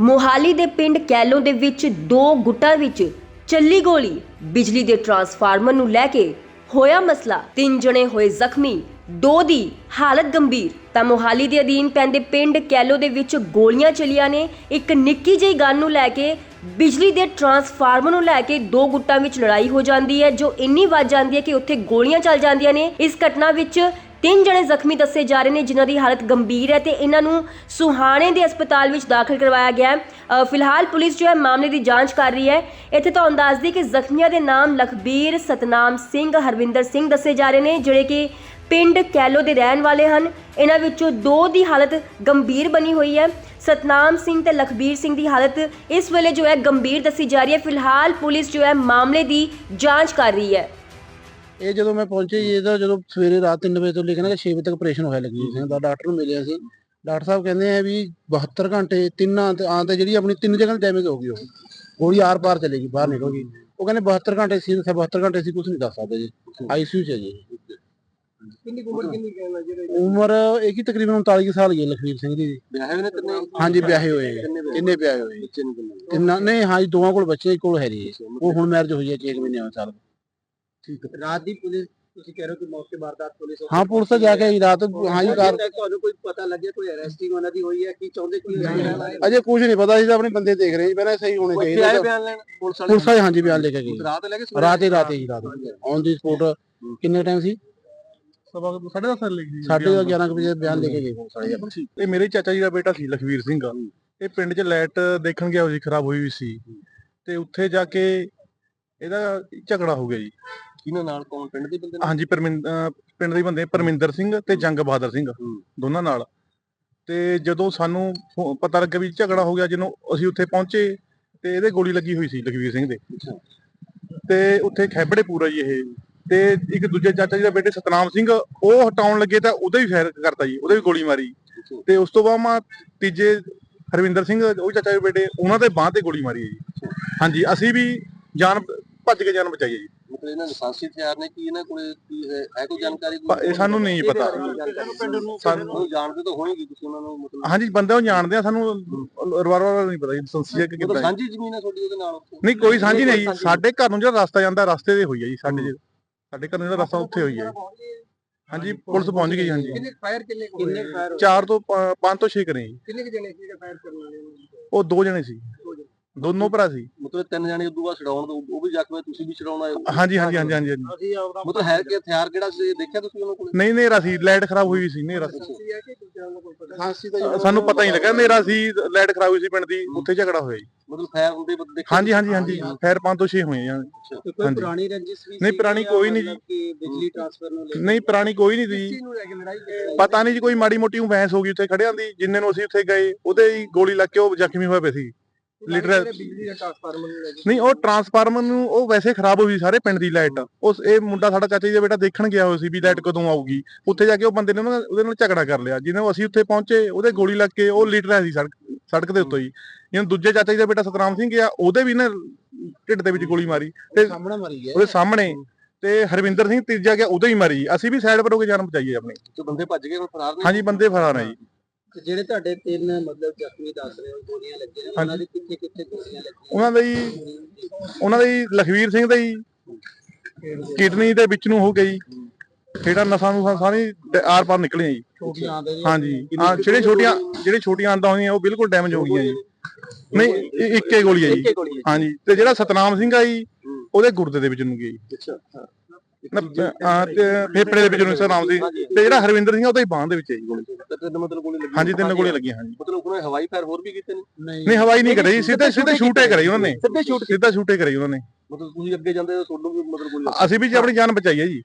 ਮੋਹਾਲੀ ਦੇ ਪਿੰਡ ਕੈਲੋ ਦੇ ਵਿੱਚ ਦੋ ਗੁੱਟਾਂ ਵਿੱਚ ਚੱਲੀ ਗੋਲੀ। ਬਿਜਲੀ ਦੇ ਟਰਾਂਸਫਾਰਮਰ ਨੂੰ ਲੈ ਕੇ ਹੋਇਆ ਮਸਲਾ। ਤਿੰਨ ਜਣੇ ਹੋਏ ਜ਼ਖਮੀ, ਦੋ ਦੀ ਹਾਲਤ ਗੰਭੀਰ। ਤਾਂ ਮੋਹਾਲੀ ਦੇ ਅਧੀਨ ਪੈਂਦੇ ਪਿੰਡ ਕੈਲੋ ਦੇ ਵਿੱਚ ਗੋਲੀਆਂ ਚੱਲੀਆਂ ਨੇ। ਇੱਕ ਨਿੱਕੀ ਜਿਹੀ ਗੱਲ ਨੂੰ ਲੈ ਕੇ ਬਿਜਲੀ ਦੇ ਟਰਾਂਸਫਾਰਮਰ ਨੂੰ ਲੈ ਕੇ ਦੋ ਗੁੱਟਾਂ ਵਿੱਚ ਲੜਾਈ ਹੋ ਜਾਂਦੀ ਹੈ, ਜੋ ਇੰਨੀ ਵੱਧ ਜਾਂਦੀ ਹੈ ਕਿ ਉੱਥੇ ਗੋਲੀਆਂ ਚੱਲ ਜਾਂਦੀਆਂ ਨੇ। ਇਸ ਘਟਨਾ ਵਿੱਚ ਤਿੰਨ ਜਣੇ ਜ਼ਖਮੀ ਦੱਸੇ ਜਾ ਰਹੇ ਨੇ, ਜਿਨ੍ਹਾਂ ਦੀ ਹਾਲਤ ਗੰਭੀਰ ਹੈ ਤੇ ਇਹਨਾਂ ਨੂੰ ਸੁਹਾਣੇ ਦੇ ਹਸਪਤਾਲ ਵਿੱਚ ਦਾਖਲ ਕਰਵਾਇਆ ਗਿਆ ਹੈ। ਫਿਲਹਾਲ ਪੁਲਿਸ ਜੋ ਹੈ ਮਾਮਲੇ ਦੀ ਜਾਂਚ ਕਰ ਰਹੀ ਹੈ। ਇੱਥੇ ਤੁਹਾਨੂੰ ਦੱਸਦੀ ਕਿ ਜ਼ਖਮੀਆਂ ਦੇ ਨਾਮ ਲਖਬੀਰ, ਸਤਨਾਮ ਸਿੰਘ, ਹਰਵਿੰਦਰ ਸਿੰਘ ਦੱਸੇ ਜਾ ਰਹੇ ਨੇ, ਜਿਹੜੇ ਕਿ ਪਿੰਡ ਕੈਲੋ ਦੇ ਰਹਿਣ ਵਾਲੇ ਹਨ। ਇਹਨਾਂ ਵਿੱਚੋਂ ਦੋ ਦੀ ਹਾਲਤ ਗੰਭੀਰ ਬਣੀ ਹੋਈ ਹੈ। ਸਤਨਾਮ ਸਿੰਘ ਤੇ ਲਖਬੀਰ ਸਿੰਘ ਦੀ ਹਾਲਤ ਇਸ ਵੇਲੇ ਜੋ ਹੈ ਗੰਭੀਰ ਦੱਸੀ ਜਾ ਰਹੀ ਹੈ। ਫਿਲਹਾਲ ਪੁਲਿਸ ਜੋ ਹੈ ਮਾਮਲੇ ਦੀ ਜਾਂਚ ਕਰ ਰਹੀ ਹੈ। ਇਹ ਜਦੋਂ ਮੈਂ ਪਹੁੰਚੇ ਜੀ ਇਹਦਾ ਜਦੋਂ ਸਵੇਰੇ ਰਾਤ 3 ਵਜੇ ਤੋਂ ਲੈ ਕੇ ਨਾ 6 ਵਜੇ ਤੱਕ ਆਪਰੇਸ਼ਨ ਹੋਇਆ ਲੱਗੀ ਸਿੰਘ ਦਾ ਡਾਕਟਰ ਨੂੰ ਮਿਲਿਆ ਸੀ। ਡਾਕਟਰ ਸਾਹਿਬ ਕਹਿੰਦੇ ਆ ਵੀ 72 ਘੰਟੇ ਤਿੰਨਾਂ ਤੇ ਆਂ ਤੇ ਜਿਹੜੀ ਆਪਣੀ ਤਿੰਨ ਜਗ੍ਹਾ ਡੈਮੇਜ ਹੋ ਗਈ ਉਹ। ਗੋਲੀ ਆਰ ਪਾਰ ਚਲੇਗੀ ਬਾਹਰ ਨਿਕਲ ਗਈ। ਉਹ ਕਹਿੰਦੇ 72 ਘੰਟੇ ਸੀ 72 ਘੰਟੇ ਸੀ ਕੁਝ ਨਹੀਂ ਦੱਸ ਸਕਦੇ ਜੀ। ਆਈਸੀਯੂ ਚ ਜੀ। ਕਿੰਨੀ ਉਮਰ ਕਿੰਨੀ ਕਹਿਣਾ ਜਿਹੜੇ ਉਮਰ ਇਹ ਕੀ ਤਕਰੀਬਨ 39 ਕੁ ਸਾਲ ਹੀ ਹੈ ਲਖਵੀਰ ਸਿੰਘ ਦੀ। ਜੀ। ਵਿਆਹੇ ਹੋਏ ਨੇ ਕਿੰਨੇ ਹਾਂਜੀ ਵਿਆਹੇ ਹੋਏ। ਕਿੰਨੇ ਵਿਆਹੇ? ਹੋਏ? ਬੱਚੇ ਨਹੀਂ ਹਾਂਜੀ ਦੋਵਾਂ ਕੋਲ ਬੱਚੇ ਕੋਲ ਹੈ ਜੀ। ਉਹ ਹੁਣ ਮੈਰਿਜ ਹੋਈ ਹੈ 6 ਮਹੀਨੇ ਹੋਏ ਸਾਲ। ਠੀਕ ਹੈ। ਰਾਤ ਦੀ ਪੁਲਿਸ ਤੁਸੀਂ ਕਹਿ ਰਹੇ ਹੋ ਕਿ ਮੌਕੇ ਵਾਰਦਾਤ ਪੁਲਿਸ ਹਾਂ ਪੁਲਿਸ ਜਾ ਕੇ ਆਈ ਰਾਤ ਹਾਂਜੀ ਕਾਰ ਤੁਹਾਨੂੰ ਕੋਈ ਪਤਾ ਲੱਗਿਆ ਕੋਈ ਅਰੈਸਟਿੰਗ ਉਹਨਾਂ ਦੀ ਹੋਈ ਹੈ ਕੀ ਚਾਹੁੰਦੇ ਕੀ ਅਜੇ ਕੁਝ ਨਹੀਂ ਪਤਾ ਸੀ ਤਾਂ ਆਪਣੇ ਬੰਦੇ ਦੇਖ ਰਹੇ ਸੀ ਪਹਿਲਾਂ ਸਹੀ ਹੋਣੇ ਕੋਈ ਆਏ ਚਾਹੀਦੇ ਬਿਆਨ ਲੈਣ? ਪੁਲਿਸ ਵਾਲੇ ਪੁਲਿਸ ਹਾਂਜੀ ਬਿਆਨ ਲੈ ਕੇ ਗਏ। ਰਾਤ ਲੈ ਕੇ ਰਾਤ ਹੀ ਰਾਤ ਹੀ ਰਾਤ ਔਨ ਦੀ ਸਪੋਟ ਕਿੰਨੇ ਟਾਈਮ ਸੀ? ਸਵਾ ਸਾਢੇ ਦਸ ਸਾਲ ਲੱਗੀ ਜੀ ਸਾਢੇ 11 ਵਜੇ ਬਿਆਨ ਲੈ ਕੇ ਗਏ। ਇਹ ਮੇਰੇ ਚਾਚਾ ਜੀ ਦਾ ਬੇਟਾ ਸੀ ਲਖਵੀਰ ਸਿੰਘ ਇਹ ਪਿੰਡ 'ਚ ਲਾਈਟ ਦੇਖਣ ਗਿਆ ਹੋਈ ਖਰਾਬ ਹੋਈ ਹੋਈ ਸੀ। ਤੇ ਉੱਥੇ ਜਾ ਕੇ ਇਹਦਾ ਝਗੜਾ ਹੋ ਗਿਆ ਜੀ। ਕਿਹਨਾਂ ਨਾਲ ਕੌਣ ਪਿੰਡ ਦੇ ਬੰਦੇ ਹਾਂਜੀ ਪਰਮਿੰ- ਅਹ ਪਿੰਡ ਦੇ ਬੰਦੇ ਪਰਮਿੰਦਰ ਸਿੰਘ ਤੇ ਜੰਗ ਬਹਾਦਰ ਸਿੰਘ ਦੋਨਾਂ ਨਾਲ। ਤੇ ਜਦੋਂ ਸਾਨੂੰ ਫੋ- ਪਤਾ ਲੱਗਾ ਵੀ ਝਗੜਾ ਹੋ ਗਿਆ ਜਦੋਂ ਅਸੀਂ ਉੱਥੇ ਪਹੁੰਚੇ ਤੇ ਇਹਦੇ ਗੋਲੀ ਲੱਗੀ ਹੋਈ ਸੀ ਲਖਵੀਰ ਸਿੰਘ ਦੇ। ਤੇ ਉੱਥੇ ਖੈਬੜੇ ਪੂਰਾ ਜੀ ਇਹ। ਤੇ ਇੱਕ ਦੂਜੇ ਚਾਚਾ ਜੀ ਦਾ ਬੇਟੇ ਸਤਨਾਮ ਸਿੰਘ ਉਹ ਹਟਾਉਣ ਲੱਗੇ ਤਾਂ ਉਹਦੇ ਵੀ ਫਾਇਰ ਕਰਤਾ ਜੀ ਉਹਦੇ ਵੀ ਗੋਲੀ ਮਾਰੀ। ਤੇ ਉਸ ਤੋਂ ਬਾਅਦ ਮਾ ਤੀਜੇ ਹਰਵਿੰਦਰ ਸਿੰਘ ਉਹ ਚਾਚਾ ਜੀ ਬੇਟੇ ਉਹਨਾਂ ਦੇ ਬਾਹ ਤੇ ਗੋਲੀ ਮਾਰੀ ਹੈ ਜੀ। ਹਾਂਜੀ ਅਸੀਂ ਵੀ ਜਾਨ ਭੱਜ ਕੇ ਜਾਨ ਬਚਾਈ ਹੈ ਜੀ। ਮਤਲਬ ਇਹਨਾਂ ਲਾਇਸੈਂਸੀ ਹਥਿਆਰ ਨੇ ਕੀ ਇਹਨਾਂ ਕੋਲੇ ਕੀ ਹੈ ਹੈ ਕੋਈ ਜਾਣਕਾਰੀ ਪ- ਇਹ ਸਾਨੂੰ ਨਹੀਂ ਪਤਾ। ਸਾਨੂੰ ਸਾਨੂੰ ਜਾਣਦੇ ਤਾਂ ਹੋਣਗੇ ਤੁਸੀਂ ਉਹਨਾਂ ਨੂੰ ਮਤਲਬ ਹਾਂਜੀ ਬੰਦੇ ਉਹ ਜਾਣਦੇ ਆ ਸਾਨੂੰ ਰਿਵਾਲਵਰ ਨਹੀਂ ਪਤਾ ਜੀ ਸੰਸੀ ਕਿ ਕਿੱਦਾਂ ਹੈ। ਸਾਂਝੀ ਜ਼ਮੀਨ ਹੈ ਤੁਹਾਡੀ ਉਹਦੇ ਨਾਲ ਉੱਥੇ? ਨਹੀਂ ਕੋਈ ਸਾਂਝੀ ਨਹੀਂ। ਜੀ ਸਾਡੇ ਘਰ ਨੂੰ ਜਿਹੜਾ ਰਸਤਾ ਜਾਂਦਾ ਰਸਤੇ ਤੇ ਹੋਈ ਹੈ ਜੀ ਸਾਡੇ ਜੇ- ਸਾਡੇ ਘਰ ਨੂੰ ਜਿਹੜਾ ਰਸਤਾ ਉੱਥੇ ਹੋਈ ਹੈ। ਹਾਂਜੀ ਪੁਲਿਸ ਪਹੁੰਚ ਗਈ ਹਾਂਜੀ। ਕਿੰਨੇ ਫਾਇਰ ਕਿੰਨੇ ਕਿੰਨੇ ਫਾਇਰ ਚਾਰ ਤੋਂ ਪੰਜ ਤੋਂ 6 ਕਰੇ ਜੀ। ਕਿੰਨੇ ਕਿ ਜਣੇ ਸੀਗੇ ਫਾਇਰ ਕਰਨ ਵਾਲੇ? ਉਹ ਦੋ ਜਣੇ ਸੀ। ਦੋਨੋਂ ਭਰਾ ਸੀ। ਮਤਲਬ ਤਿੰਨ ਜਣੇ ਉਦੋਂ ਬਾਅਦ ਛਡਾਉਣ ਤੋਂ ਉਹ ਵੀ ਜ਼ਖਮੀ ਤੁਸੀਂ ਵੀ ਛਡਾਉਣ ਆਏ ਹੋ। ਹਾਂਜੀ ਹਾਂਜੀ ਹਾਂਜੀ ਹਾਂਜੀ ਹਾਂਜੀ। ਅਸੀਂ ਆਪਦਾ ਮਤਲਬ ਹੈ ਕਿ ਹਥਿਆਰ ਕਿਹੜਾ ਸੀ? ਦੇਖਿਆ ਤੁਸੀਂ ਉਹਨਾਂ ਕੋਲ? ਨਹੀਂ ਨੇਰਾ ਸੀ ਲਾਈਟ ਖਰਾਬ ਹੋਈ ਹੋਈ ਸੀ ਨੇਰਾ ਸੀ। ਖਾਂਸੀ ਦਾ ਸਾਨੂੰ ਪਤਾ ਹੀ ਨਹੀਂ ਲੱਗਾ ਨੇਰਾ ਸੀ ਲਾਈਟ ਖਰਾਬ ਹੋਈ ਸੀ ਪਿੰਡ ਦੀ ਉੱਥੇ ਝਗੜਾ ਹੋਇਆ ਜੀ। ਮਤਲਬ ਫਾਇਰ ਹੁੰਦੇ ਬੰਦੇ ਦੇਖੇ? ਹਾਂਜੀ ਹਾਂਜੀ ਹਾਂਜੀ ਖੈਰ ਪੰਜ ਤੋਂ 6 ਹੋਏ ਆ। ਕੋਈ ਹਾਂਜੀ। ਪੁਰਾਣੀ ਰੰਜਿਸ਼ ਵੀ ਨਹੀਂ, ਪੁਰਾਣੀ ਕੋਈ ਨਹੀਂ ਜੀ। ਕਿ ਬਿਜਲੀ ਟ੍ਰਾਂਸਫਰ ਨੂੰ ਲੈ ਨਹੀਂ ਪੁਰਾਣੀ ਕੋਈ ਨਹੀਂ ਸੀ। ਕੇ ਨੂੰ ਲੈ ਕੇ ਲੜਾਈ ਕੀਤੀ ਪਤਾ ਨਹੀਂ ਜੀ ਕੋਈ ਮਾੜੀ ਮੋਟੀ ਬਹਿਸ ਹੋ ਗਈ ਉੱਥੇ ਖੜਿਆਂ ਦੀ ਜਿੰਨੇ ਨੂੰ ਅਸੀਂ ਉੱਥੇ ਗਏ ਉਹਦੇ ਹੀ ਗੋਲੀ ਲੱਗ ਕੇ ਉਹ ਜ਼ਖਮੀ ਹੋਏ ਪਏ ਸੀ। ਲੀਡਰ ਬਿਜਲੀ ਦਾ ਟ੍ਰਾਂਸਫਾਰਮਰ ਨੂੰ ਲੈ ਕੇ ਨਹੀਂ ਉਹ ਟਰਾਂਸਫਾਰਮਰ ਨੂੰ ਉਹ ਵੈਸੇ ਖਰਾਬ ਹੋਈ ਸੀ ਸਾਰੇ ਪਿੰਡ ਦੀ ਲਾਈਟ। ਉਸ ਇਹ ਮੁੰਡਾ ਸਾਡਾ ਚਾਚਾ ਜੀ ਦਾ ਬੇਟਾ ਦੇਖਣ ਗਿਆ ਹੋਇਆ ਸੀ ਵੀ ਲਾਈਟ ਕਦੋਂ ਆਊਗੀ। ਉੱਥੇ ਜਾ ਕੇ ਉਹ ਬੰਦੇ ਨੇ ਉਹਨਾਂ ਨਾਲ- ਉਹਦੇ ਨਾਲ ਝਗੜਾ ਕਰ ਲਿਆ। ਜਿਹਨੂੰ ਅਸੀਂ ਉੱਥੇ ਪਹੁੰਚੇ ਉਹਦੇ ਗੋਲੀ ਲੱਗ ਕੇ ਉਹ ਲੀਡਰ ਸੀ ਸੜਕ ਸੜਕ ਦੇ ਉੱਤੇ ਹੀ। ਜਿਹਨੂੰ ਦੂਜੇ ਚਾਚਾ ਜੀ ਦਾ ਬੇਟਾ ਸਤਰਾਮ ਸਿੰਘ ਗਿਆ ਉਹਦੇ ਵੀ ਨਾ ਢਿੱਡ ਦੇ ਵਿੱਚ ਗੋਲੀ ਮਾਰੀ। ਤੇ ਸਾਹਮਣੇ ਮਰੀ ਗਿਆ। ਉਹਦੇ ਸਾਹਮਣੇ ਤੇ ਹਰਵਿੰਦਰ ਸਿੰਘ ਤੀਜਾ ਗਿਆ ਉਹਦੇ ਹੀ ਮਾਰੀ। ਅਸੀਂ ਵੀ ਸਾਈਡ ਪਰ ਹੋ ਕੇ ਜਾਨ ਬਚਾਈਏ ਆਪਣੀ। ਤੇ ਬੰਦੇ ਭੱਜ ਗਏ ਹੁਣ ਫਰਾਰ ਨੇ। ਹਾਂਜੀ ਬੰਦੇ ਫਰਾਰ ਆ ਜੀ। ਤੇ ਜਿਹੜੇ ਤੁਹਾਡੇ ਤਿੰਨ ਮਤਲਬ ਜ਼ਖਮੀ ਦੱਸ ਰਹੇ ਹੋ ਗੋਲੀਆਂ ਲੱਗੀਆਂ ਉਹਨਾਂ ਦੇ ਕਿੱਥੇ ਕਿੱਥੇ ਗੋਲੀਆਂ ਲੱਗੀਆਂ ਉਹਨਾਂ ਦਾ ਜੀ ਉਹਨਾਂ ਦਾ ਜੀ ਲਖਵੀਰ ਸਿੰਘ ਦਾ ਜੀ। ਕਿਡਨੀ ਦੇ ਵਿੱਚ ਨੂੰ ਹੋ ਗਈ। ਜਿਹੜਾ ਨਸਾਂ ਨੂੰ ਸਾਰੀ ਆਰ ਪਾਰ ਨਿਕਲੀਆਂ ਜੀ। ਛੋਟੀਆਂ ਆਂਦੇ ਹਾਂਜੀ। ਹਾਂ ਜਿਹੜੇ ਛੋਟੀਆਂ ਜਿਹੜੇ ਛੋਟੀਆਂ ਆਂਦਾਂ ਹੋਈਆਂ ਉਹ ਬਿਲਕੁਲ ਡੈਮੇਜ ਹੋ ਗਈਆਂ ਜੀ। ਨਹੀਂ ਇਹ ਇੱਕੇ ਗੋਲੀ ਹੈ ਜੀ। ਹਾਂਜੀ। ਤੇ ਜਿਹੜਾ ਸਤਨਾਮ ਸਿੰਘ ਆ ਜੀ ਉਹਦੇ ਗੁਰਦੇ ਦੇ ਵਿੱਚ ਨੂੰ ਗਈ ਅੱਛਾ ਫੇਫੜੇ ਦੇ ਵਿੱਚ ਨੂੰ ਸਤਨਾਮ ਸਿੰਘ ਤੇ ਜਿਹੜਾ ਹਰਵਿੰਦਰ ਸਿੰਘ ਉਹਦੇ ਬਾਹ ਦੇ ਵਿੱਚ ਹੈ ਜੀ ਗੋਲੀ। ਤੇ ਤਿੰਨ ਮਤਲਬ ਗੋਲੀ ਲੱਗੀ ਹਾਂਜੀ ਤਿੰਨ ਗੋਲੀਆਂ ਲੱਗੀਆਂ ਹਾਂਜੀ। ਮਤਲਬ ਉਹਨੇ ਹਵਾਈ ਫਾਇਰ ਹੋਰ ਵੀ ਕੀਤੇ ਨੇ? ਨਹੀਂ। ਹਵਾਈ ਨਹੀਂ ਕਰੀ ਸਿੱਧੇ ਸਿੱਧੇ ਸ਼ੂਟੇ ਕਰੀ ਉਹਨਾਂ ਨੇ। ਸਿੱਧੇ ਸ਼ੂਟ ਸਿੱਧਾ ਸ਼ੂਟੇ ਕਰੀ ਉਹਨਾਂ ਨੇ। ਮਤਲਬ ਤੁਸੀਂ ਅੱਗੇ ਜਾਂਦੇ ਹੋ ਤੁਹਾਨੂੰ ਵੀ ਮਤਲਬ ਗੋਲੀ। ਅਸੀਂ ਵੀ ਜੀ ਆਪਣੀ ਜਾਨ ਬਚਾਈ ਹੈ ਜੀ।